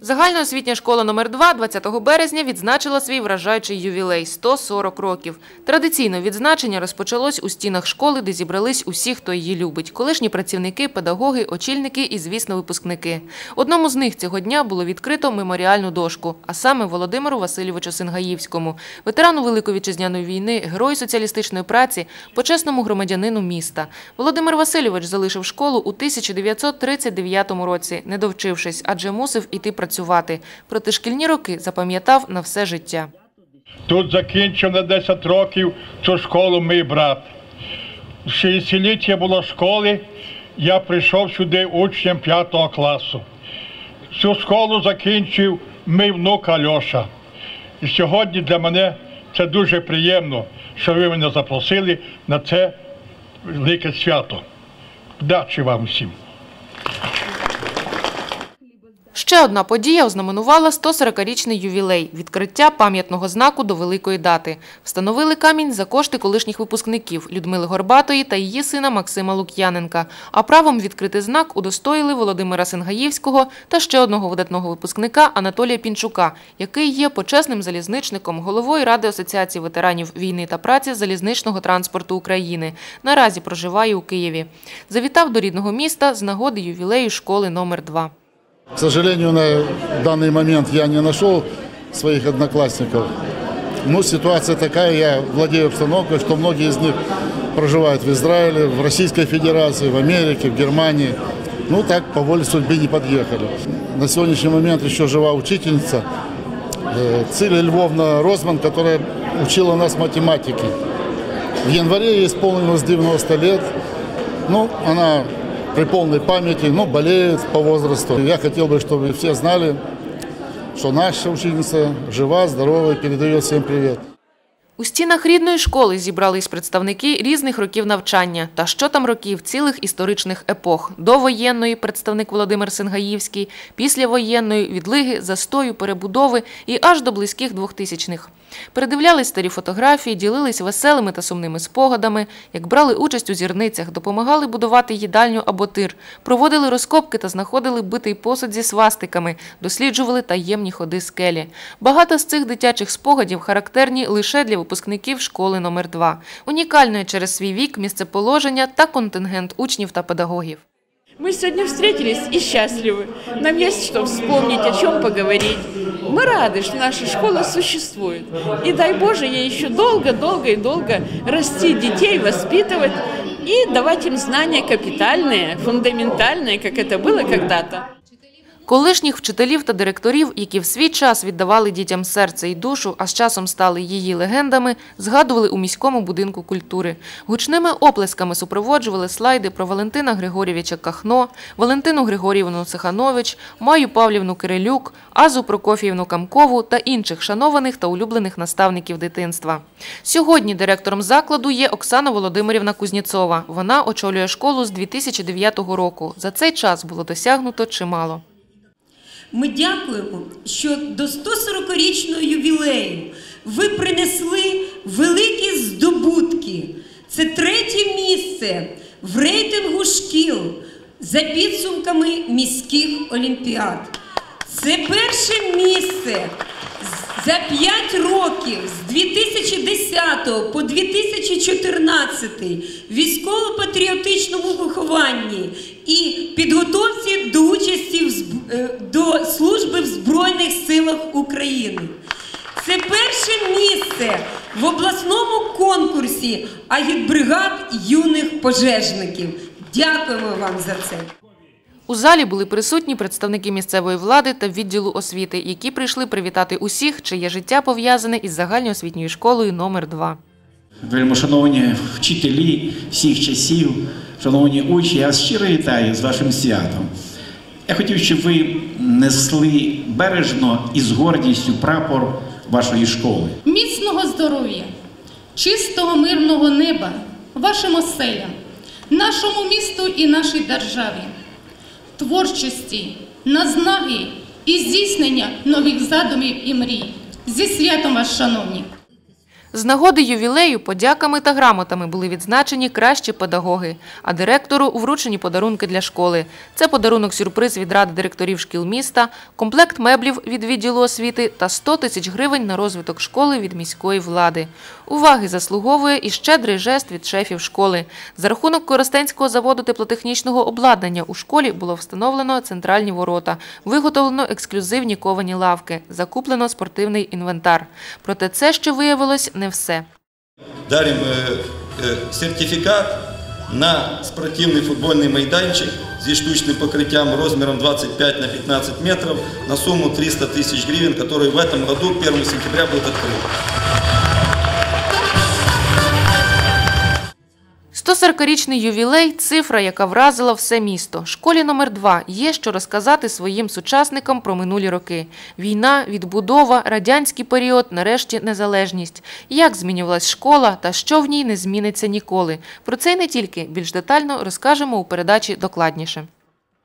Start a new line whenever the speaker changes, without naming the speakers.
Загальноосвітня школа номер 2 20 березня відзначила свій вражаючий ювілей – 140 років. Традиційно відзначення розпочалось у стінах школи, де зібрались усі, хто її любить – колишні працівники, педагоги, очільники і, звісно, випускники. Одному з них цього дня було відкрито меморіальну дошку, а саме Володимиру Васильовичу Сингаївському, ветерану Великої Вітчизняної війни, герою соціалістичної праці, почесному громадянину міста. Володимир Васильович залишив школу у 1939 році, не довчившись, адже мусив іти працювати. Проте шкільні роки запам'ятав на все життя.
Тут закінчив на 10 років цю школу мій брат. В 60-ліття було школи, я прийшов сюди учнем 5 класу. Цю школу закінчив мій внук Альоша. І сьогодні для мене це дуже приємно, що ви мене запросили на це велике свято. Вдачі вам всім!
Ще одна подія ознаменувала 140-річний ювілей – відкриття пам'ятного знаку до великої дати. Встановили камінь за кошти колишніх випускників Людмили Горбатої та її сина Максима Лук'яненка. А правом відкрити знак удостоїли Володимира Сингаївського та ще одного видатного випускника Анатолія Пінчука, який є почесним залізничником, головою Ради Асоціації ветеранів війни та праці залізничного транспорту України. Наразі проживає у Києві. Завітав до рідного міста з нагоди ювілею школи номер 2
К сожалению, на данный момент я не нашел своих одноклассников. Но ситуация такая, я владею обстановкой, что многие из них проживают в Израиле, в Российской Федерации, в Америке, в Германии. Ну так, по воле судьбы не подъехали. На сегодняшний момент еще жива учительница э, Циля Львовна Розман, которая учила нас математике. В январе ей исполнилось 90 лет. Ну, она при полной памяти, но болеет по возрасту. Я хотел бы, чтобы все знали, что наша ученица жива, здорова и передает всем привет.
У стінах рідної школи зібрались представники різних років навчання та що там років цілих історичних епох. Довоєнної – представник Володимир Сингаївський, післявоєнної – відлиги, застою, перебудови і аж до близьких 2000-х. Передивлялись старі фотографії, ділились веселими та сумними спогадами, як брали участь у зірницях, допомагали будувати їдальню або тир, проводили розкопки та знаходили битий посуд зі свастиками, досліджували таємні ходи скелі. Багато з цих дитячих спогадів характерні лише для випускників школи номер 2 унікальної через свій вік, місцеположення та контингент учнів та педагогів.
Мы сегодня встретились и счастливы. Нам есть что вспомнить, о чем поговорить. Мы рады, что наша школа существует. И дай Боже ей еще долго, долго и долго расти детей, воспитывать и давать им знания капитальные, фундаментальные, как это было когда-то.
Колишніх вчителів та директорів, які в свій час віддавали дітям серце і душу, а з часом стали її легендами, згадували у міському будинку культури. Гучними оплесками супроводжували слайди про Валентина Григорєвича Кахно, Валентину Григорівну Цеханович, Маю Павлівну Кирилюк, Азу Прокофіївну Камкову та інших шанованих та улюблених наставників дитинства. Сьогодні директором закладу є Оксана Володимирівна Кузніцова. Вона очолює школу з 2009 року. За цей час було досягнуто чимало.
Ми дякуємо, що до 140-річного ювілею ви принесли великі здобутки. Це третє місце в рейтингу шкіл за підсумками міських олімпіад. Це перше місце за 5 років з 2010 по 2014 військово-патріотичному вихованні і підготовці до участі в е, до служби в Збройних силах України. Це перше місце в обласному конкурсі агітбригад юних пожежників. Дякуємо вам за це.
У залі були присутні представники місцевої влади та відділу освіти, які прийшли привітати усіх, чиє життя пов'язане із загальноосвітньою школою номер 2
Вельмошановні вчителі всіх часів, шановні учні, я щиро вітаю з вашим святом. Я хотів, щоб ви несли бережно і з гордістю прапор вашої школи.
міцного здоров'я, чистого мирного неба вашим оселям, нашому місту і нашій державі, творчості, назнаги і здійснення нових задумів і мрій. Зі святом вас, шановні!
З нагоди ювілею подяками та грамотами були відзначені кращі педагоги, а директору вручені подарунки для школи. Це подарунок-сюрприз від ради директорів шкіл міста, комплект меблів від відділу освіти та 100 тисяч гривень на розвиток школи від міської влади. Уваги заслуговує і щедрий жест від шефів школи. За рахунок Коростенського заводу теплотехнічного обладнання у школі було встановлено центральні ворота, виготовлено ексклюзивні ковані лавки, закуплено спортивний інвентар. Проте це, що виявилось, не все.
дарим е, сертифікат на спортивний футбольний майданчик зі штучним покриттям розміром 25 на 15 метрів на сумму 300 тисяч гривень, який в этом году 1 сентября буде відкрит.
140-річний ювілей – цифра, яка вразила все місто. Школі номер 2 є що розказати своїм сучасникам про минулі роки. Війна, відбудова, радянський період, нарешті незалежність. Як змінювалась школа та що в ній не зміниться ніколи. Про це й не тільки. Більш детально розкажемо у передачі докладніше.